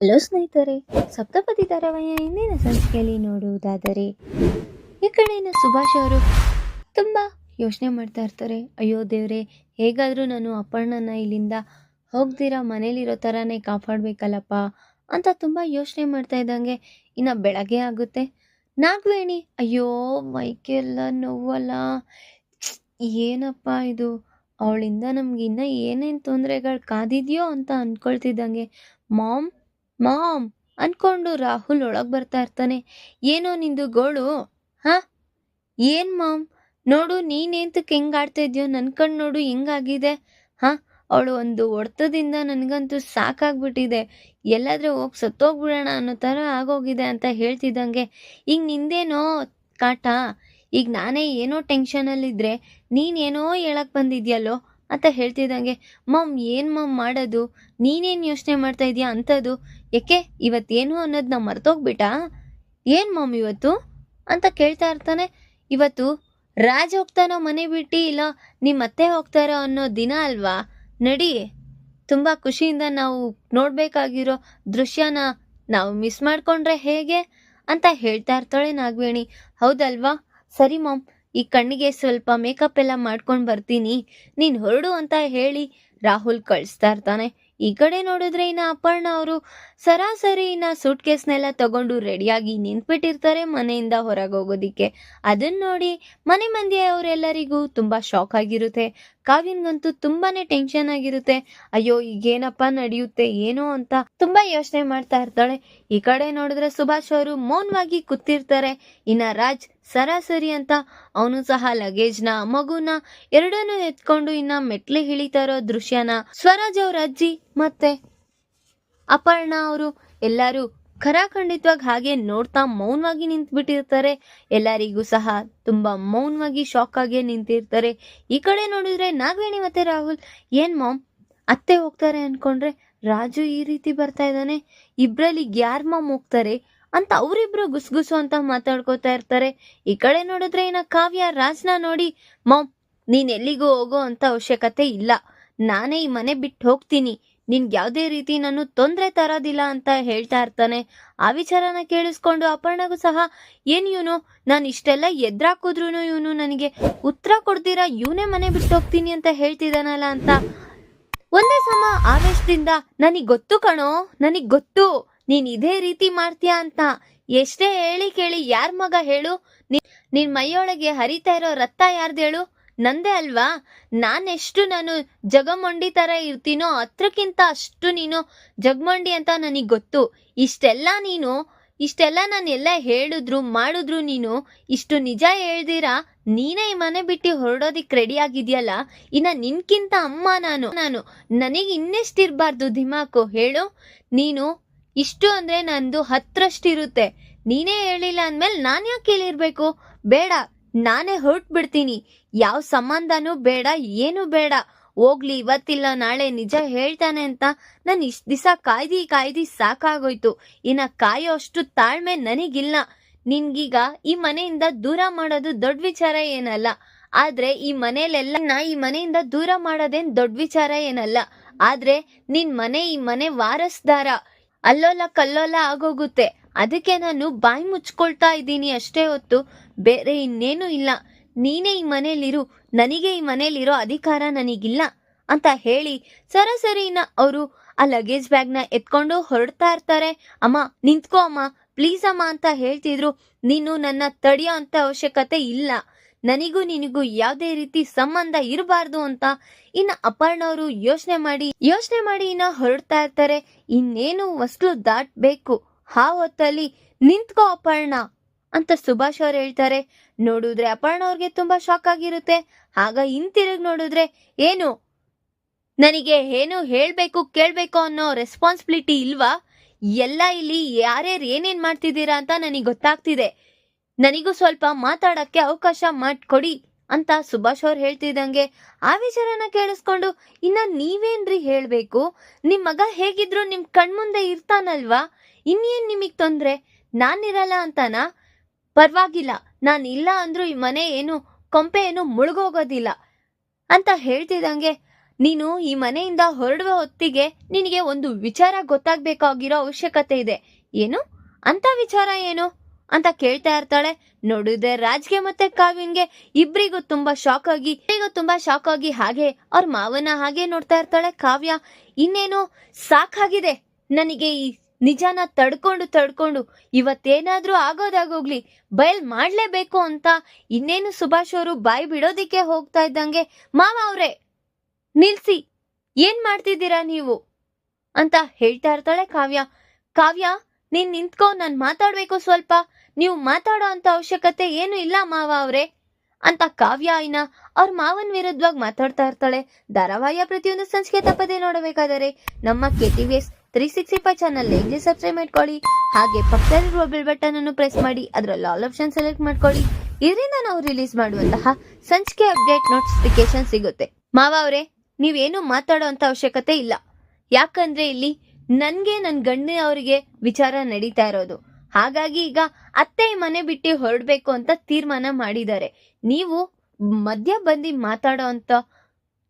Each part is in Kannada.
ಹಲೋ ಸ್ನೇಹಿತರೆ, ಸಪ್ತಪದಿ ಧಾರಾವಾಹಿಯ ಇಂದಿನ ಸಂಚಿಕೆಯಲ್ಲಿ ನೋಡುವುದಾದರೆ, ಈ ಕಡೆಯಿಂದ ಸುಭಾಷ್ ಅವರು ತುಂಬ ಯೋಚನೆ ಮಾಡ್ತಾ ಇರ್ತಾರೆ. ಅಯ್ಯೋ ದೇವ್ರೆ, ಹೇಗಾದರೂ ನಾನು ಅಪರ್ಣನ ಇಲ್ಲಿಂದ ಹೋಗ್ದಿರ, ಮನೇಲಿರೋ ಥರನೇ ಕಾಪಾಡಬೇಕಲ್ಲಪ್ಪ ಅಂತ ತುಂಬ ಯೋಚನೆ ಮಾಡ್ತಾ ಇದ್ದಂಗೆ ಇನ್ನು ಬೆಳಗ್ಗೆ ಆಗುತ್ತೆ. ನಾಗವೇಣಿ, ಅಯ್ಯೋ, ಮೈಕೆಲ್ಲ ನೋವಲ್ಲ. ಏನಪ್ಪ ಇದು? ಅವಳಿಂದ ನಮ್ಗೆ ಇನ್ನೂ ಏನೇನು ತೊಂದರೆಗಳು ಕಾದಿದೆಯೋ ಅಂತ ಅಂದ್ಕೊಳ್ತಿದ್ದಂಗೆ ಮಾಮ್ ಮಾಮ್, ಅನ್ಕೊಂಡು ರಾಹುಲ್ ಒಳಗೆ ಬರ್ತಾ ಇರ್ತಾನೆ. ಏನೋ ನಿಂದು ಗೋಳು? ಹಾ? ಏನು ಮಾಮ್? ನೋಡು ನೀನೇಂತಕ್ಕೆ ಹೆಂಗಾಡ್ತಾ ಇದೆಯೋ? ನನ್ನ ಕಣ್ಣು ನೋಡು, ಹೆಂಗಾಗಿದೆ. ಹಾ? ಅವಳು ಒಂದು ಒಡೆತದಿಂದ ನನಗಂತೂ ಸಾಕಾಗ್ಬಿಟ್ಟಿದೆ. ಎಲ್ಲಾದರೂ ಹೋಗಿ ಸತ್ತೋಗ್ಬಿಡೋಣ ಅನ್ನೋ ಥರ ಆಗೋಗಿದೆ ಅಂತ ಹೇಳ್ತಿದ್ದಂಗೆ. ಈಗ ನಿಂದೇನೋ ಕಾಟ? ಈಗ ನಾನೇ ಏನೋ ಟೆನ್ಷನಲ್ಲಿದ್ದರೆ ನೀನೇನೋ ಹೇಳಕ್ಕೆ ಬಂದಿದ್ಯಲ್ಲೋ? ಅಂತ ಹೇಳ್ತಿದ್ದಂಗೆ, ಮಮ್, ಏನು ಮಮ್ ಮಾಡೋದು? ನೀನೇನು ಯೋಚನೆ ಮಾಡ್ತಾ ಇದೀಯಾ ಅಂಥದ್ದು ಯಾಕೆ ಇವತ್ತೇನು ನಾ ಮರ್ತೋಗ್ಬಿಟ್ಟಾ ಏನು ಮಮ್ ಇವತ್ತು? ಅಂತ ಕೇಳ್ತಾ ಇರ್ತಾನೆ. ಇವತ್ತು ರಾಜ್ ಹೋಗ್ತಾನೋ ಮನೆ ಬಿಟ್ಟು ಇಲ್ಲ ನಿಮ್ಮ ಅತ್ತೆ ಹೋಗ್ತಾರೋ ಅನ್ನೋ ದಿನ ಅಲ್ವಾ? ನಡಿ, ತುಂಬ ಖುಷಿಯಿಂದ ನಾವು ನೋಡಬೇಕಾಗಿರೋ ದೃಶ್ಯನ ನಾವು ಮಿಸ್ ಮಾಡ್ಕೊಂಡ್ರೆ ಹೇಗೆ? ಅಂತ ಹೇಳ್ತಾ ಇರ್ತಾಳೆ ನಾಗವೇಣಿ. ಹೌದಲ್ವಾ? ಸರಿ ಮಾಮ್ ಈ ಕಣ್ಣಿಗೆ ಸ್ವಲ್ಪ ಮೇಕಪ್ ಎಲ್ಲ ಮಾಡ್ಕೊಂಡು ಬರ್ತೀನಿ. ನೀನು ಹೊರಡು ಅಂತ ಹೇಳಿ ರಾಹುಲ್ ಕಳಿಸ್ತಾ ಇರ್ತಾನೆ. ಈ ಕಡೆ ನೋಡಿದ್ರೆ ಇನ್ನು ಅಪರ್ಣ ಅವರು ಸರಾಸರಿ ಇನ್ನು ಸೂಟ್ ಕೇಸ್ನೆಲ್ಲ ತಗೊಂಡು ರೆಡಿಯಾಗಿ ನಿಂತ್ಬಿಟ್ಟಿರ್ತಾರೆ ಮನೆಯಿಂದ ಹೊರಗೆ ಹೋಗೋದಿಕ್ಕೆ. ಅದನ್ನ ನೋಡಿ ಮನೆ ಮಂದಿಯವರೆಲ್ಲರಿಗೂ ತುಂಬಾ ಶಾಕ್ ಆಗಿರುತ್ತೆ. ಕಾವ್ಯನ್ಗಂತೂ ತುಂಬಾನೇ ಟೆನ್ಷನ್ ಆಗಿರುತ್ತೆ. ಅಯ್ಯೋ, ಈಗೇನಪ್ಪ ನಡೆಯುತ್ತೆ, ಏನೋ ಅಂತ ತುಂಬಾ ಯೋಚನೆ ಮಾಡ್ತಾ ಇರ್ತಾಳೆ. ಈ ಕಡೆ ನೋಡಿದ್ರೆ ಸುಭಾಷ್ ಅವರು ಮೌನವಾಗಿ ಕೂತಿರ್ತಾರೆ. ಇನ್ನ ರಾಜ್ ಸರಾಸರಿ ಅಂತ ಅವನು ಸಹ ಲಗೇಜ್ನ ಮಗುನ ಎರಡನ್ನೂ ಎತ್ಕೊಂಡು ಇನ್ನ ಮೆಟ್ಲಿ ಇಳಿತಾ ಇರೋ ದೃಶ್ಯನ ಸ್ವರಾಜ್ ಅವ್ರ ಅಜ್ಜಿ ಮತ್ತೆ ಅಪರ್ಣ ಅವರು ಎಲ್ಲರೂ ಖರಾಖಂಡಿತವಾಗಿ ಹಾಗೆ ನೋಡ್ತಾ ಮೌನವಾಗಿ ನಿಂತ್ಬಿಟ್ಟಿರ್ತಾರೆ. ಎಲ್ಲರಿಗೂ ಸಹ ತುಂಬಾ ಮೌನವಾಗಿ ಶಾಕ್ ಆಗಿ ನಿಂತಿರ್ತಾರೆ. ಈ ಕಡೆ ನೋಡಿದ್ರೆ ನಾಗವೇಣಿ ಮತ್ತೆ ರಾಹುಲ್, ಏನ್ ಮಾಮ್, ಅತ್ತೆ ಹೋಗ್ತಾರೆ ಅನ್ಕೊಂಡ್ರೆ ರಾಜು ಈ ರೀತಿ ಬರ್ತಾ ಇದ್ದಾನೆ. ಇಬ್ರಲ್ಲಿ ಯಾರ ಮಾಮ್ ಹೋಗ್ತಾರೆ? ಅಂತ ಅವರಿಬ್ರು ಗುಸ್ಗುಸು ಅಂತ ಮಾತಾಡ್ಕೋತಾ ಇರ್ತಾರೆ. ಈ ಕಡೆ ನೋಡಿದ್ರೆ ಇನ್ನ ಕಾವ್ಯ ರಾಜ್ನ ನೋಡಿ ಮಾಮ್ ನೀನ್ ಎಲ್ಲಿಗೂ ಹೋಗೋ ಅಂತ ಅವಶ್ಯಕತೆ ಇಲ್ಲ. ನಾನೇ ಈ ಮನೆ ಬಿಟ್ಟು ಹೋಗ್ತೀನಿ. ನಿನ್ಗೆ ಯಾವುದೇ ರೀತಿ ನಾನು ತೊಂದರೆ ತರೋದಿಲ್ಲ ಅಂತ ಹೇಳ್ತಾ ಇರ್ತಾನೆ. ಆ ವಿಚಾರನ ಕೇಳಿಸ್ಕೊಂಡು ಅಪರ್ಣಗೂ ಸಹ, ಏನ್ ಇವನು? ನಾನು ಇಷ್ಟೆಲ್ಲ ಎದ್ರಾಕಿದ್ರು ಇವನು ನನಗೆ ಉತ್ತರ ಕೊಡ್ತೀರಾ ಇವನೇ ಮನೆ ಬಿಟ್ಟು ಹೋಗ್ತೀನಿ ಅಂತ ಹೇಳ್ತಿದ್ದಾನಲ್ಲ ಅಂತ. ಒಂದೇ ಸಮ ಆವೇಶದಿಂದ, ನನಗೆ ಗೊತ್ತು ಕಣೋ, ನನಗೆ ಗೊತ್ತು. ನೀನ್ ಇದೇ ರೀತಿ ಮಾಡ್ತೀಯಾ ಅಂತ ಎಷ್ಟೇ ಹೇಳಿ ಕೇಳಿ ಯಾರ್ ಮಗ ಹೇಳು. ನಿನ್ ಮೈಯೊಳಗೆ ಹರಿತಾ ಇರೋ ರಕ್ತ ಯಾರ್ದು ಹೇಳು? ನಂದೇ ಅಲ್ವಾ? ನಾನೆಷ್ಟು ನಾನು ಜಗಮೊಂಡಿ ತರ ಇರ್ತೀನೋ ಹತ್ರಕ್ಕಿಂತ ಅಷ್ಟು ನೀನು ಜಗಮೊಂಡಿ ಅಂತ ನನಗ್ ಗೊತ್ತು. ಇಷ್ಟೆಲ್ಲ ನೀನು, ಇಷ್ಟೆಲ್ಲ ನಾನು ಎಲ್ಲ ಹೇಳಿದ್ರು, ಮಾಡಿದ್ರು ನೀನು, ಇಷ್ಟು ನಿಜ ಹೇಳ್ದಿರಾ? ನೀನೇ ಈ ಮನೆ ಬಿಟ್ಟು ಹೊರಡೋದಿಕ್ ರೆಡಿ ಆಗಿದ್ಯಲ್ಲ? ಇನ್ನ ನಿನ್ಕಿಂತ ಅಮ್ಮ ನಾನು. ನಾನು, ನನಗೆ ಇನ್ನೆಷ್ಟಿರ್ಬಾರ್ದು ದಿಮಾಕು? ಹೇಳು. ನೀನು ಇಷ್ಟು ಅಂದ್ರೆ ನಂದು ಹತ್ರಷ್ಟಿರುತ್ತೆ. ನೀನೇ ಹೇಳಿಲ್ಲ ಅಂದ್ಮೇಲೆ ನಾನು ಯಾಕೆ ಕೇಳಿರ್ಬೇಕು? ಬೇಡ, ನಾನೇ ಹೊರಟ್ಬಿಡ್ತೀನಿ. ಯಾವ ಸಂಬಂಧನೂ ಬೇಡ, ಏನು ಬೇಡ. ಹೋಗ್ಲಿ, ಇವತ್ತಿಲ್ಲ, ನಾಳೆ ನಿಜ ಹೇಳ್ತಾನೆ ಅಂತ ನಾನು ಇಷ್ಟು ದಿವಸ ಕಾಯ್ದಿ ಕಾಯ್ದಿ ಸಾಕಾಗೋಯ್ತು. ಇನ್ನ ಕಾಯೋ ಅಷ್ಟು ತಾಳ್ಮೆ ನನಗಿಲ್ಲ. ನಿನ್ಗೀಗ ಈ ಮನೆಯಿಂದ ದೂರ ಮಾಡೋದು ದೊಡ್ಡ ವಿಚಾರ ಏನಲ್ಲ. ಆದ್ರೆ ಈ ಮನೇಲೆಲ್ಲ ನಾ ಈ ಮನೆಯಿಂದ ದೂರ ಮಾಡೋದೇನ್ ದೊಡ್ಡ ವಿಚಾರ ಏನಲ್ಲ. ಆದ್ರೆ ನಿನ್ ಮನೆ ಈ ಮನೆ ವಾರಸ್ದಾರ. ಅಲ್ಲೋಲ ಕಲ್ಲೋಲ ಆಗೋಗುತ್ತೆ. ಅದಕ್ಕೆ ನಾನು ಬಾಯಿ ಮುಚ್ಕೊಳ್ತಾ ಇದ್ದೀನಿ ಅಷ್ಟೇ ಹೊತ್ತು. ಬೇರೆ ಇನ್ನೇನು ಇಲ್ಲ. ನೀನೇ ಈ ಮನೇಲಿರು ನನಗೆ ಈ ಮನೇಲಿರೋ ಅಧಿಕಾರ ನನಗಿಲ್ಲ ಅಂತ ಹೇಳಿ ಸರಸರಿನ ಅವರು ಆ ಲಗೇಜ್ ಬ್ಯಾಗ್ನ ಎತ್ಕೊಂಡು ಹೊರಡ್ತಾ ಇರ್ತಾರೆ. ಅಮ್ಮ, ನಿಂತ್ಕೋ ಅಮ್ಮ. ಪ್ಲೀಸ್ ಅಮ್ಮ ಅಂತ ಹೇಳ್ತಿದ್ರು. ನೀನು ನನ್ನ ತಡೆಯೋ ಅಂತ ಅವಶ್ಯಕತೆ ಇಲ್ಲ. ನನಗೂ ನಿನಗೂ ಯಾವುದೇ ರೀತಿ ಸಂಬಂಧ ಇರಬಾರ್ದು ಅಂತ ಇನ್ನ ಅಪರ್ಣವರು ಯೋಚನೆ ಮಾಡಿ ಯೋಚನೆ ಮಾಡಿ ಇನ್ನ ಹೊರಡ್ತಾ ಇರ್ತಾರೆ. ಇನ್ನೇನು ವಸ್ತು ದಾಟ್ಬೇಕು? ಆ ಹೊತ್ತಲ್ಲಿ ನಿಂತ್ಕೋ ಅಪರ್ಣ ಅಂತ ಸುಭಾಷ್ ಅವ್ರು ಹೇಳ್ತಾರೆ. ನೋಡಿದ್ರೆ ಅಪರ್ಣ ಅವ್ರಿಗೆ ತುಂಬಾ ಶಾಕ್ ಆಗಿರುತ್ತೆ. ಆಗ ಹಿಂತಿರುಗಿ ನೋಡಿದ್ರೆ ಏನು? ನನಗೆ ಏನು ಹೇಳಬೇಕು, ಕೇಳ್ಬೇಕು ಅನ್ನೋ ರೆಸ್ಪಾನ್ಸಿಬಿಲಿಟಿ ಇಲ್ವಾ? ಎಲ್ಲ ಇಲ್ಲಿ ಯಾರ್ಯಾರು ಏನೇನ್ ಮಾಡ್ತಿದ್ದೀರಾ ಅಂತ ನನಗೆ ಗೊತ್ತಾಗ್ತಿದೆ. ನನಗೂ ಸ್ವಲ್ಪ ಮಾತಾಡಕ್ಕೆ ಅವಕಾಶ ಮಾಡ್ಕೊಡಿ ಅಂತ ಸುಭಾಷ್ ಅವ್ರು ಹೇಳ್ತಿದ್ದಂಗೆ ಆ ವಿಚಾರನ ಕೇಳಿಸ್ಕೊಂಡು, ಇನ್ನ ನೀವೇನ್ರಿ ಹೇಳ್ಬೇಕು? ನಿಮ್ ಮಗ ಹೇಗಿದ್ರು ನಿಮ್ ಕಣ್ಮುಂದೆ ಇರ್ತಾನಲ್ವಾ? ಇನ್ನೇನ್ ನಿಮಗ್ ತೊಂದ್ರೆ? ನಾನಿರಲ್ಲ ಅಂತಾನ? ಪರವಾಗಿಲ್ಲ ನಾನು ಇಲ್ಲ ಅಂದ್ರು ಈ ಮನೆ ಏನು, ಕೊಂಪೆ ಏನು ಮುಳುಗೋಗೋದಿಲ್ಲ ಅಂತ ಹೇಳ್ತಿದ್ದಂಗೆ, ನೀನು ಈ ಮನೆಯಿಂದ ಹೊರಡುವ ಹೊತ್ತಿಗೆ ನಿನಗೆ ಒಂದು ವಿಚಾರ ಗೊತ್ತಾಗ್ಬೇಕಾಗಿರೋ ಅವಶ್ಯಕತೆ ಇದೆ. ಏನು? ಅಂತ ವಿಚಾರ ಏನು? ಅಂತ ಕೇಳ್ತಾ ಇರ್ತಾಳೆ. ನೋಡಿದ್ರೆ ರಾಜ್ಗೆ ಮತ್ತೆ ಕಾವ್ಯನ್ಗೆ ಇಬ್ರಿಗೂ ತುಂಬಾ ಶಾಕ್ ಆಗಿ, ಇಬ್ರಿಗೂ ತುಂಬಾ ಶಾಕ್ ಆಗಿ ಹಾಗೆ ಅವ್ರ ಮಾವನ ಹಾಗೆ ನೋಡ್ತಾ ಇರ್ತಾಳೆ ಕಾವ್ಯ. ಇನ್ನೇನು ಸಾಕಾಗಿದೆ. ನನಗೆ ಈ ನಿಜಾನ ತಡ್ಕೊಂಡು ತಡ್ಕೊಂಡು ಇವತ್ತೇನಾದ್ರೂ ಆಗೋದಾಗೋಗ್ಲಿ, ಬಯಲ್ ಮಾಡ್ಲೇಬೇಕು ಅಂತ ಇನ್ನೇನು ಸುಭಾಷ್ ಅವರು ಬಾಯಿ ಬಿಡೋದಿಕ್ಕೆ ಹೋಗ್ತಾ ಇದ್ದಂಗೆ ಮಾವ ಅವ್ರೆ, ನಿಲ್ಸಿ, ಏನ್ ಮಾಡ್ತಿದ್ದೀರಾ ನೀವು? ಅಂತ ಹೇಳ್ತಾ ಇರ್ತಾಳೆ ಕಾವ್ಯ. ಕಾವ್ಯ ನೀನ್ ನಿಂತ್ಕೋ, ನಾನ್ ಮಾತಾಡ್ಬೇಕು ಸ್ವಲ್ಪ. ನೀವು ಮಾತಾಡೋ ಅಂತ ಅವಶ್ಯಕತೆ ಏನು ಇಲ್ಲ ಮಾವ ಅವ್ರೆ. ಅಂತ ಕಾವ್ಯ ಆಯ್ನ ಅವ್ರ ಮಾವನ್ ವಿರುದ್ಧವಾಗಿ ಮಾತಾಡ್ತಾ ಇರ್ತಾಳೆ. ಧಾರಾವಾಹಿಯ ಪ್ರತಿಯೊಂದು ಸಂಚಿಕೆ ತಪ್ಪದೆ ನೋಡಬೇಕಾದರೆ ನಮ್ಮ K T V S three sixty five channel ಈಗಲೇ ಸಬ್ಸ್ಕ್ರೈಬ್ ಮಾಡ್ಕೊಳ್ಳಿ. ಹಾಗೆ ಪಕ್ಕದಲ್ಲಿರುವ ಬಿಲ್ ಬಟನ್ ಅನ್ನು ಪ್ರೆಸ್ ಮಾಡಿ, ಅದರಲ್ಲಿ ಆಲ್ ಆಪ್ಷನ್ ಸೆಲೆಕ್ಟ್ ಮಾಡ್ಕೊಳ್ಳಿ. ಇದರಿಂದ ನಾವು ರಿಲೀಸ್ ಮಾಡುವಂತಹ ಸಂಚಿಕೆ ಅಪ್ಡೇಟ್ ನೋಟಿಫಿಕೇಶನ್ ಸಿಗುತ್ತೆ. ಮಾವ ಅವರೇ ನೀವೇನು ಮಾತಾಡೋ ಅಂತ ಅವಶ್ಯಕತೆ ಇಲ್ಲ. ಯಾಕಂದ್ರೆ ಇಲ್ಲಿ ನನ್ಗೆ ನನ್ ಗಂಡ ಅವರಿಗೆ ವಿಚಾರ ನಡೀತಾ ಇರೋದು. ಹಾಗಾಗಿ ಈಗ ಅತ್ತೆ ಮನೆ ಬಿಟ್ಟು ಹೊರಡ್ಬೇಕು ಅಂತ ತೀರ್ಮಾನ ಮಾಡಿದ್ದಾರೆ. ನೀವು ಮಧ್ಯ ಬಂದು ಮಾತಾಡೋ ಅಂತ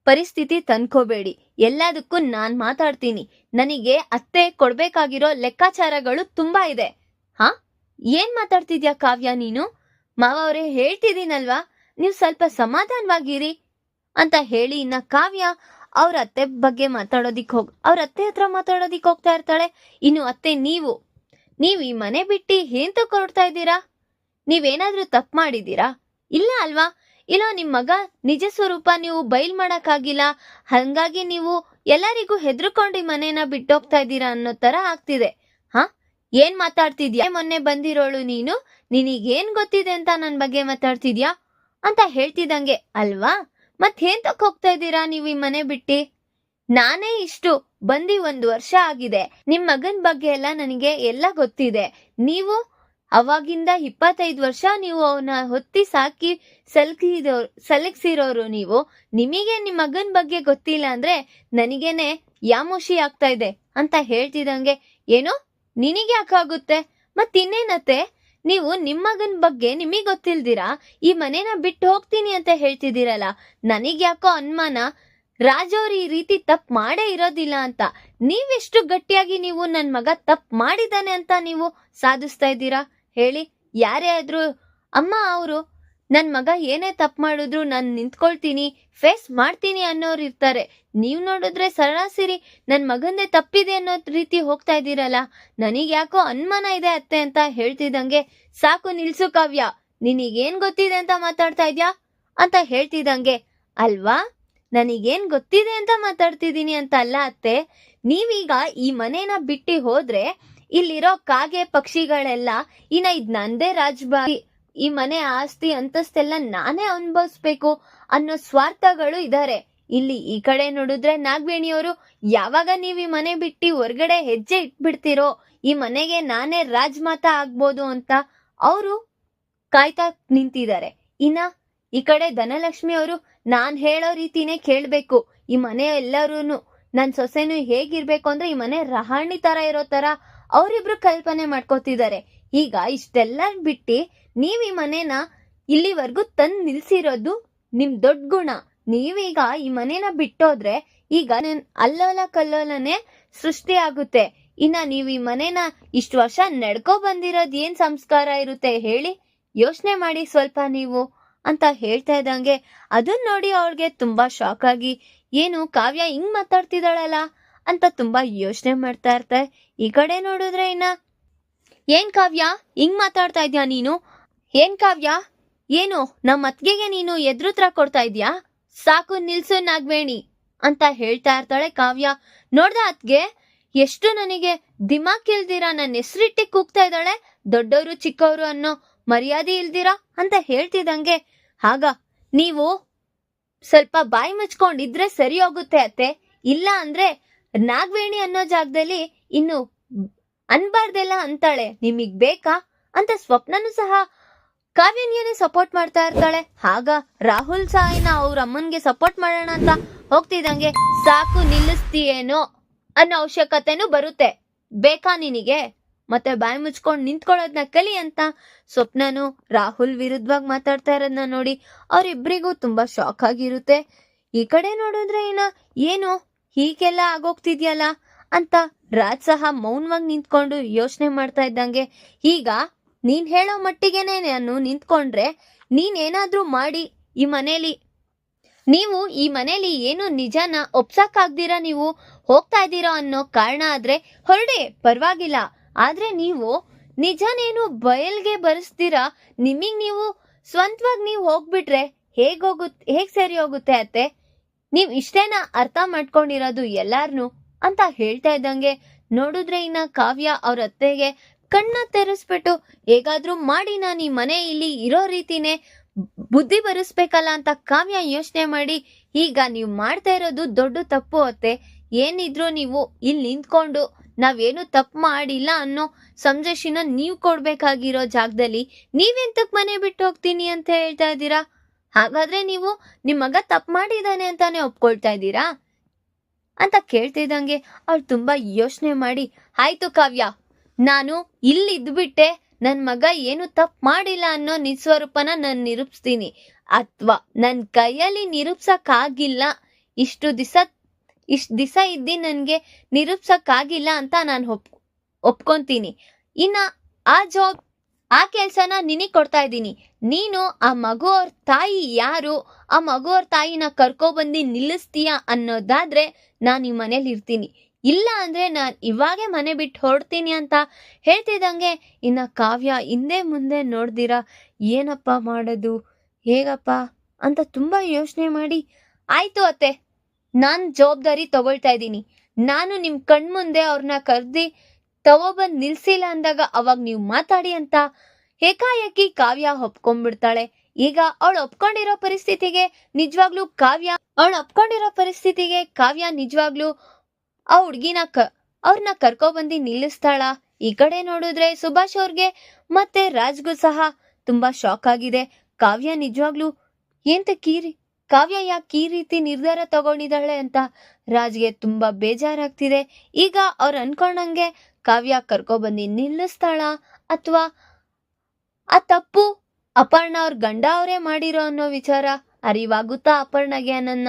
ಪರಿಸ್ಥಿತಿ ತಂದ್ಕೋಬೇಡಿ. ಎಲ್ಲದಕ್ಕೂ ನಾನ್ ಮಾತಾಡ್ತೀನಿ. ನನಗೆ ಅತ್ತೆ ಕೊಡ್ಬೇಕಾಗಿರೋ ಲೆಕ್ಕಾಚಾರಗಳು ತುಂಬಾ ಇದೆ. ಹಾ? ಏನ್ ಮಾತಾಡ್ತಿದ್ಯಾ ಕಾವ್ಯ ನೀನು? ಮಾವ ಅವರೇ ಹೇಳ್ತಿದ್ದೀನಲ್ವಾ? ನೀವು ಸ್ವಲ್ಪ ಸಮಾಧಾನವಾಗಿರಿ ಅಂತ ಹೇಳಿ ಇನ್ನ ಕಾವ್ಯ ಅವ್ರ ಅತ್ತೆ ಬಗ್ಗೆ ಮಾತಾಡೋದಿಕ್ ಹೋಗ್, ಅವ್ರ ಅತ್ತೆ ಹತ್ರ ಮಾತಾಡೋದಿಕ್ ಹೋಗ್ತಾ ಇರ್ತಾಳೆ. ಇನ್ನು ಅತ್ತೆ, ನೀವು ನೀವು ಈ ಮನೆ ಬಿಟ್ಟು ಏನ್ ತಗೊಳ್ತಾ ಇದ್ದೀರಾ? ನೀವೇನಾದ್ರೂ ತಪ್ಪು ಮಾಡಿದ್ದೀರಾ? ಇಲ್ಲ ಅಲ್ವಾ? ಇಲ್ಲ, ನಿಮ್ ಮಗ ನಿಜ ಸ್ವರೂಪ ನೀವು ಬಯಲ್ ಮಾಡಕ್ಕಾಗಿಲ್ಲ. ಹಂಗಾಗಿ ನೀವು ಎಲ್ಲರಿಗೂ ಹೆದರ್ಕೊಂಡು ಈ ಮನೇನ ಬಿಟ್ಟೋಗ್ತಾ ಇದ್ದೀರಾ ಅನ್ನೋ ತರ ಆಗ್ತಿದೆ. ಹಾ? ಏನ್ ಮಾತಾಡ್ತಿದ್ಯಾ? ಮೊನ್ನೆ ಬಂದಿರೋಳು ನೀನು? ನಿನಗೇನ್ ಗೊತ್ತಿದೆ ಅಂತ ನನ್ ಬಗ್ಗೆ ಮಾತಾಡ್ತಿದ್ಯಾ? ಅಂತ ಹೇಳ್ತಿದಂಗೆ ಅಲ್ವಾ? ಮತ್ ಏನ್ ತಕ್ ಹೋಗ್ತಾ ಇದ್ದೀರಾ ನೀವು ಈ ಮನೆ ಬಿಟ್ಟಿ? ನಾನೇ ಇಷ್ಟು ಬಂದಿ ಒಂದು ವರ್ಷ ಆಗಿದೆ. ನಿಮ್ ಮಗನ್ ಬಗ್ಗೆ ಎಲ್ಲ ನನಗೆ ಎಲ್ಲ ಗೊತ್ತಿದೆ. ನೀವು ಅವಾಗಿಂದ ಇಪ್ಪತ್ತೈದು ವರ್ಷ ನೀವು ಅವನ ಹೊತ್ತಿ ಸಾಕಿ ಸಲ್ಕಿದೋ, ಸಲಗಿಸಿರೋರು ನೀವು. ನಿಮಗೆ ನಿಮ್ಮ ಮಗನ್ ಬಗ್ಗೆ ಗೊತ್ತಿಲ್ಲ ಅಂದ್ರೆ ನನಗೇನೆ ಯಾಮೋಷಿ ಆಗ್ತಾ ಇದೆ ಅಂತ ಹೇಳ್ತಿದಂಗೆ ಏನೋ? ನಿನಗೆ ಯಾಕಾಗುತ್ತೆ ಮತ್ ಇನ್ನೇನತ್ತೆ ನೀವು ನಿಮ್ಮ ಮಗನ್ ಬಗ್ಗೆ ನಿಮಗ್ ಗೊತ್ತಿಲ್ದಿರಾ? ಈ ಮನೇನ ಬಿಟ್ಟು ಹೋಗ್ತೀನಿ ಅಂತ ಹೇಳ್ತಿದ್ದೀರಲ್ಲ? ನನಗ್ಯಾಕೋ ಅನುಮಾನ? ರಾಜವ್ರು ಈ ರೀತಿ ತಪ್ಪು ಮಾಡೇ ಇರೋದಿಲ್ಲ ಅಂತ. ನೀವೆಷ್ಟು ಗಟ್ಟಿಯಾಗಿ ನೀವು ನನ್ ಮಗ ತಪ್ಪು ಮಾಡಿದಾನೆ ಅಂತ ನೀವು ಸಾಧಿಸ್ತಾ ಇದ್ದೀರಾ? ಹೇಳಿ, ಯಾರೇ ಆದ್ರೂ, ಅಮ್ಮ ಅವರು ನನ್ ಮಗ ಏನೇ ತಪ್ಪು ಮಾಡಿದ್ರು ನಾನು ನಿಂತ್ಕೊಳ್ತೀನಿ ಫೇಸ್ ಮಾಡ್ತೀನಿ ಅನ್ನೋರು ಇರ್ತಾರೆ. ನೀವ್ ನೋಡಿದ್ರೆ ಸರಾಸರಿ ನನ್ ಮಗಂದೇ ತಪ್ಪಿದೆ ಅನ್ನೋ ರೀತಿ ಹೋಗ್ತಾ ಇದ್ದೀರಲ್ಲ? ನನಗೆ ಯಾಕೋ ಅನುಮಾನ ಇದೆ ಅತ್ತೆ ಅಂತ ಹೇಳ್ತಿದಂಗೆ ಸಾಕು ನಿಲ್ಸು ಕಾವ್ಯ. ನಿನಗೇನ್ ಗೊತ್ತಿದೆ ಅಂತ ಮಾತಾಡ್ತಾ ಇದ್ಯಾ? ಅಂತ ಹೇಳ್ತಿದಂಗೆ ಅಲ್ವಾ? ನನಗೇನ್ ಗೊತ್ತಿದೆ ಅಂತ ಮಾತಾಡ್ತಿದೀನಿ ಅಂತ ಅಲ್ಲ ಅತ್ತೆ. ನೀವೀಗ ಈ ಮನೇನ ಬಿಟ್ಟಿ ಹೋದ್ರೆ ಇಲ್ಲಿರೋ ಕಾಗೆ ಪಕ್ಷಿಗಳೆಲ್ಲ, ಇನ್ನ ಇದ್ ನಂದೇ ರಾಜ್ಬಾರಿ. ಈ ಮನೆ ಆಸ್ತಿ ಅಂತಸ್ತೆಲ್ಲ ನಾನೇ ಅನುಭವಿಸ್ಬೇಕು ಅನ್ನೋ ಸ್ವಾರ್ಥಗಳು ಇದಾರೆ. ಇಲ್ಲಿ ಈ ಕಡೆ ನೋಡಿದ್ರೆ ನಾಗವೇಣಿಯವರು, ಯಾವಾಗ ನೀವ್ ಈ ಮನೆ ಬಿಟ್ಟು ಹೊರ್ಗಡೆ ಹೆಜ್ಜೆ ಇಟ್ಬಿಡ್ತೀರೋ, ಈ ಮನೆಗೆ ನಾನೇ ರಾಜ್ಮಾತಾ ಆಗ್ಬೋದು ಅಂತ ಅವರು ಕಾಯ್ತಾ ನಿಂತಿದ್ದಾರೆ. ಇನ್ನ ಈ ಕಡೆ ಧನಲಕ್ಷ್ಮಿ ಅವರು, ನಾನ್ ಹೇಳೋ ರೀತಿನೇ ಕೇಳ್ಬೇಕು. ಈ ಮನೆ ಎಲ್ಲರೂನು ನನ್ ಸೊಸೆನು ಹೇಗಿರ್ಬೇಕು ಅಂದ್ರೆ ಈ ಮನೆ ರಹಾಣಿ ತರ ಇರೋ ತರ ಅವರಿಬ್ರು ಕಲ್ಪನೆ ಮಾಡ್ಕೋತಿದ್ದಾರೆ. ಈಗ ಇಷ್ಟೆಲ್ಲ ಬಿಟ್ಟು ನೀವ್ ಈ ಮನೇನ ಇಲ್ಲಿವರೆಗೂ ತಂದು ನಿಲ್ಸಿರೋದು ನಿಮ್ ದೊಡ್ಡ ಗುಣ. ನೀವೀಗ ಈ ಮನೇನ ಬಿಟ್ಟೋದ್ರೆ ಈಗ ಅಲ್ಲೋಲ ಕಲ್ಲೋಲನೆ ಸೃಷ್ಟಿ ಆಗುತ್ತೆ. ಇನ್ನ ನೀವು ಈ ಮನೇನ ಇಷ್ಟು ವರ್ಷ ನಡ್ಕೊ ಬಂದಿರೋದ್ ಏನ್ ಸಂಸ್ಕಾರ ಇರುತ್ತೆ ಹೇಳಿ ಯೋಚನೆ ಮಾಡಿ ಸ್ವಲ್ಪ ನೀವು ಅಂತ ಹೇಳ್ತಾ ಇದ್ದಂಗೆ ಅದನ್ನ ನೋಡಿ ಅವಳಿಗೆ ತುಂಬಾ ಶಾಕ್ ಆಗಿ, ಏನು ಕಾವ್ಯ ಹಿಂಗ್ ಮಾತಾಡ್ತಿದ್ದಾಳಲ್ಲ? ಅಂತ ತುಂಬಾ ಯೋಚನೆ ಮಾಡ್ತಾ ಇರ್ತಾರೆ ಈ ಕಡೆ ನೋಡಿದ್ರೆ ಇನ್ನ, ಏನ್ ಕಾವ್ಯ, ಹಿಂಗ್ ಮಾತಾಡ್ತಾ ಇದ್ಯಾ ನೀನು? ಏನ್ ಕಾವ್ಯ? ಏನು ನಮ್ಮ ಅತ್ಗೆಗೆ ನೀನು ಎದುರುತ್ರ ಕೊಡ್ತಾ ಇದ್ಯಾ? ಸಾಕು ನಿಲ್ಸು ನಾಗ್ವೇಣಿ ಅಂತ ಹೇಳ್ತಾ ಇರ್ತಾಳೆ ಕಾವ್ಯ. ನೋಡ್ದ ಅತ್ಗೆ ಎಷ್ಟು ನನಗೆ ದಿಮಾಕ್ ಇಲ್ದಿರ ನನ್ನ ಹೆಸರಿಟ್ಟಿ ಕೂಗ್ತಾ ಇದ್ದಾಳೆ. ದೊಡ್ಡವರು, ಚಿಕ್ಕವರು ಅನ್ನೋ ಮರ್ಯಾದೆ ಇಲ್ದಿರಾ ಅಂತ ಹೇಳ್ತಿದಂಗೆ ಆಗ ನೀವು ಸ್ವಲ್ಪ ಬಾಯಿ ಮುಚ್ಕೊಂಡಿದ್ರೆ ಸರಿ ಹೋಗುತ್ತೆ ಅತ್ತೆ. ಇಲ್ಲ ಅಂದ್ರೆ ನಾಗವೇಣಿ ಅನ್ನೋ ಜಾಗದಲ್ಲಿ ಇನ್ನು ಅನ್ಬಾರ್ದೆಲ್ಲ ಅಂತಾಳೆ. ನಿಮಗ್ ಬೇಕಾ? ಅಂತ ಸ್ವಪ್ನನು ಸಹ ಕಾವ್ಯನಿಯನ್ನೇ ಸಪೋರ್ಟ್ ಮಾಡ್ತಾ ಇರ್ತಾಳೆ. ಆಗ ರಾಹುಲ್ ಸಾಯಿನ ಅವ್ರ ಅಮ್ಮನ್ಗೆ ಸಪೋರ್ಟ್ ಮಾಡೋಣ ಅಂತ ಹೋಗ್ತಿದ್ದಂಗೆ ಸಾಕು ನಿಲ್ಲಿಸ್ತೀಯೇನೋ ಅನ್ನೋ ಅವಶ್ಯಕತೆನೂ ಬರುತ್ತೆ. ಬೇಕಾ ನಿನಗೆ? ಮತ್ತೆ ಬಾಯಿ ಮುಚ್ಕೊಂಡು ನಿಂತ್ಕೊಳ್ಳೋದನ್ನ ಕಲಿ ಅಂತ ಸ್ವಪ್ನನು ರಾಹುಲ್ ವಿರುದ್ಧವಾಗಿ ಮಾತಾಡ್ತಾ ಇರೋದನ್ನ ನೋಡಿ ಅವರಿಬ್ಬರಿಗೂ ತುಂಬಾ ಶಾಕ್ ಆಗಿರುತ್ತೆ. ಈ ಕಡೆ ನೋಡಿದ್ರೆ ಏನ ಏನು ಹೀಗೆಲ್ಲ ಆಗೋಗ್ತಿದ್ಯಲ್ಲ ಅಂತ ರಾಜ್ ಸಹ ಮೌನವಾಗಿ ನಿಂತ್ಕೊಂಡು ಯೋಚನೆ ಮಾಡ್ತಾ ಇದ್ದಂಗೆ ಈಗ ನೀನ್ ಹೇಳೋ ಮಟ್ಟಿಗೆನೆ ನಾನು ನಿಂತ್ಕೊಂಡ್ರೆ ನೀನೇನಾದ್ರೂ ಮಾಡಿ ಈ ಮನೇಲಿ. ನೀವು ಈ ಮನೇಲಿ ಏನು ನಿಜಾನ ಒಪ್ಸಕ್ಕಾಗ್ದಿರ ನೀವು? ಹೋಗ್ತಾ ಇದ್ದೀರಾ ಅನ್ನೋ ಕಾರಣ ಆದ್ರೆ ಹೊರಡಿ, ಪರವಾಗಿಲ್ಲ. ಆದ್ರೆ ನೀವು ನಿಜನೇನು ಬಯಲ್ಗೆ ಬರೆಸ್ತೀರಾ ನಿಮಗ್ ನೀವು ಸ್ವಂತವಾಗಿ ನೀವು ಹೋಗ್ಬಿಟ್ರೆ ಹೇಗ್ ಹೋಗುತ್ತೆ ಹೇಗ್ ಸರಿ ಹೋಗುತ್ತೆ ಅತ್ತೆ? ನೀವ್ ಇಷ್ಟೇನ ಅರ್ಥ ಮಾಡ್ಕೊಂಡಿರೋದು ಎಲ್ಲಾರ್ನು? ಅಂತ ಹೇಳ್ತಾ ಇದ್ದಂಗೆ ನೋಡಿದ್ರೆ ಇನ್ನ ಕಾವ್ಯ ಅವ್ರ ಅತ್ತೆಗೆ ಕಣ್ಣ ತೆರೆಸ್ಬಿಟ್ಟು ಹೇಗಾದ್ರೂ ಮಾಡಿ ನಾನು ಈ ಮನೆ ಇಲ್ಲಿ ಇರೋ ರೀತಿನೇ ಬುದ್ಧಿ ಬರೆಸ್ಬೇಕಲ್ಲ ಅಂತ ಕಾವ್ಯ ಯೋಚನೆ ಮಾಡಿ, ಈಗ ನೀವು ಮಾಡ್ತಾ ಇರೋದು ದೊಡ್ಡ ತಪ್ಪು ಅತ್ತೆ. ಏನಿದ್ರು ನೀವು ಇಲ್ಲಿ ನಿಂತ್ಕೊಂಡು ನಾವೇನು ತಪ್ಪು ಮಾಡಿಲ್ಲ ಅನ್ನೋ ಸಂಜೆಶಿನ ನೀವು ಕೊಡ್ಬೇಕಾಗಿರೋ ಜಾಗದಲ್ಲಿ ನೀವೆಂತಕ್ ಮನೆ ಬಿಟ್ಟು ಹೋಗ್ತೀನಿ ಅಂತ ಹೇಳ್ತಾ ಇದ್ದೀರಾ? ಹಾಗಾದ್ರೆ ನೀವು ನಿಮ್ಮ ಮಗ ತಪ್ಪು ಮಾಡಿದಾನೆ ಅಂತಾನೆ ಒಪ್ಕೊಳ್ತಾ ಇದ್ದೀರಾ? ಅಂತ ಕೇಳ್ತಿದ್ದಂಗೆ ಅವ್ಳು ತುಂಬಾ ಯೋಚನೆ ಮಾಡಿ, ಆಯ್ತು ಕಾವ್ಯ ನಾನು ಇಲ್ಲಿ ಇದ್ಬಿಟ್ಟೆ ನನ್ ಮಗ ಏನು ತಪ್ಪು ಮಾಡಿಲ್ಲ ಅನ್ನೋ ನಿಸ್ವರೂಪನ ನಾನು ನಿರೂಪಿಸ್ತೀನಿ. ಅಥವಾ ನನ್ನ ಕೈಯಲ್ಲಿ ನಿರೂಪಿಸೋಕ್ಕಾಗಿಲ್ಲ, ಇಷ್ಟು ದಿಸ ಇಷ್ಟು ದಿಸ ಇದ್ದಿ ನನಗೆ ನಿರೂಪಿಸೋಕ್ಕಾಗಿಲ್ಲ ಅಂತ ನಾನು ಒಪ್ ಒಪ್ಕೊತೀನಿ. ಇನ್ನ ಆ ಜಾಬ್ ಆ ಕೆಲಸನ ನಿನಗೆ ಕೊಡ್ತಾ ಇದ್ದೀನಿ. ನೀನು ಆ ಮಗು ಅವ್ರ ತಾಯಿ ಯಾರು? ಆ ಮಗು ಅವ್ರ ತಾಯಿನ ಕರ್ಕೊಬಂದು ನಿಲ್ಲಿಸ್ತೀಯಾ ಅನ್ನೋದಾದ್ರೆ ನಾನು ಈ ಮನೇಲಿ ಇರ್ತೀನಿ ಇಲ್ಲ ಅಂದ್ರೆ ನಾನು ಇವಾಗೆ ಮನೆ ಬಿಟ್ಟು ಹೊರಡ್ತೀನಿ ಅಂತ ಹೇಳ್ತಿದ್ದಂಗೆ ಇನ್ನ ಕಾವ್ಯ ಹಿಂದೆ ಮುಂದೆ ನೋಡ್ದಿರ, ಏನಪ್ಪ ಮಾಡೋದು, ಹೇಗಪ್ಪ ಅಂತ ತುಂಬಾ ಯೋಚನೆ ಮಾಡಿ, ಆಯ್ತು ಅತ್ತೆ, ನಾನು ಜವಾಬ್ದಾರಿ ತಗೊಳ್ತಾ ಇದ್ದೀನಿ. ನಾನು ನಿಮ್ ಕಣ್ಮುಂದೆ ಅವ್ರನ್ನ ಕರ್ದಿ ತಗೋಬಂದ್ ನಿಲ್ಸಿಲ್ಲ ಅಂದಾಗ ಅವಾಗ ನೀವು ಮಾತಾಡಿ ಅಂತ. ಏಕಾಏಕಿ ಕಾವ್ಯ ಒಪ್ಕೊಂಡ್ಬಿಡ್ತಾಳೆ. ಈಗ ಅವಳು ಒಪ್ಕೊಂಡಿರೋ ಪರಿಸ್ಥಿತಿಗೆ ನಿಜವಾಗ್ಲೂ ಕಾವ್ಯ, ಅವಳು ಒಪ್ಕೊಂಡಿರೋ ಪರಿಸ್ಥಿತಿಗೆ ಕಾವ್ಯ ನಿಜವಾಗ್ಲೂ ಆ ಹುಡ್ಗಿನ ಕ ಅವ್ರನ್ನ ಕರ್ಕೊಬಂದು ನಿಲ್ಲಿಸ್ತಾಳ. ಈ ಕಡೆ ನೋಡಿದ್ರೆ ಸುಭಾಷ್ ಅವ್ರಿಗೆ ಮತ್ತೆ ರಾಜ್ಗೂ ಸಹ ತುಂಬಾ ಶಾಕ್ ಆಗಿದೆ. ಕಾವ್ಯ ನಿಜವಾಗ್ಲೂ ಎಂತ ಕೀರಿ, ಕಾವ್ಯ ಯಾಕೆ ಈ ರೀತಿ ನಿರ್ಧಾರ ತಗೊಂಡಿದ್ದಾಳೆ ಅಂತ ರಾಜ್ಗೆ ತುಂಬಾ ಬೇಜಾರಾಗ್ತಿದೆ. ಈಗ ಅವ್ರು ಅನ್ಕೊಂಡಂಗೆ ಕಾವ್ಯ ಕರ್ಕೊಬಂದು ನಿಲ್ಲಿಸ್ತಾಳ ಅಥವಾ ಆ ತಪ್ಪು ಅಪರ್ಣ ಅವ್ರ ಗಂಡ ಅವರೇ ಮಾಡಿರೋ ಅನ್ನೋ ವಿಚಾರ ಅರಿವಾಗುತ್ತಾ ಅಪರ್ಣಗೆ ನನ್ನ